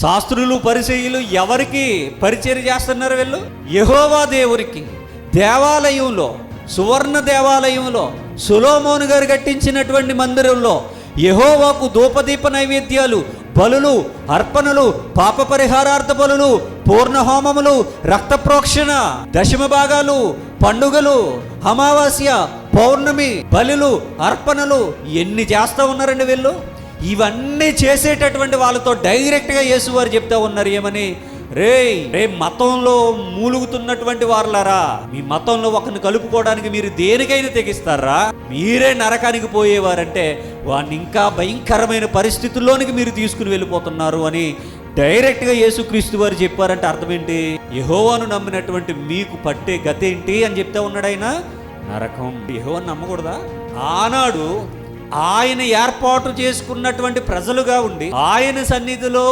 శాస్త్రులు పరిచయులు ఎవరికి పరిచయం చేస్తున్నారు వీళ్ళు? యహోవా దేవునికి దేవాలయంలో సువర్ణ దేవాలయంలో సులోమోను గారు కట్టించినటువంటి మందిరంలో యహోవాకు ధూపదీప నైవేద్యాలు బలులు అర్పణలు పాప పరిహారార్థ బలులు పూర్ణ హోమములు రక్త ప్రోక్షణ దశమ భాగాలు పండుగలు అమావాస్య పౌర్ణమి బలులు అర్పణలు ఎన్ని చేస్తా ఉన్నారండి వీళ్ళు? ఇవన్నీ చేసేటటువంటి వాళ్ళతో డైరెక్ట్గా యేసువారు చెప్తా ఉన్నారు ఏమని? రే రే మతంలో మూలుగుతున్నటువంటి వారులారా మీ మతంలో ఒకరిని కలుపుకోవడానికి మీరు దేనికైనా తెగిస్తారా? మీరే నరకానికి పోయేవారంటే వాడిని ఇంకా భయంకరమైన పరిస్థితుల్లోనికి మీరు తీసుకుని వెళ్ళిపోతున్నారు అని డైరెక్ట్గా యేసుక్రీస్తు వారు చెప్పారంటే అర్థం ఏంటి యహోవాను నమ్మినటువంటి మీకు పట్టే గతేంటి అని చెప్తా ఉన్నాడు ఆయన? నరకం. యహోవాను నమ్మకూడదా? ఆనాడు ఆయన ఏర్పాటు చేసుకున్నటువంటి ప్రజలుగా ఉండి ఆయన సన్నిధిలో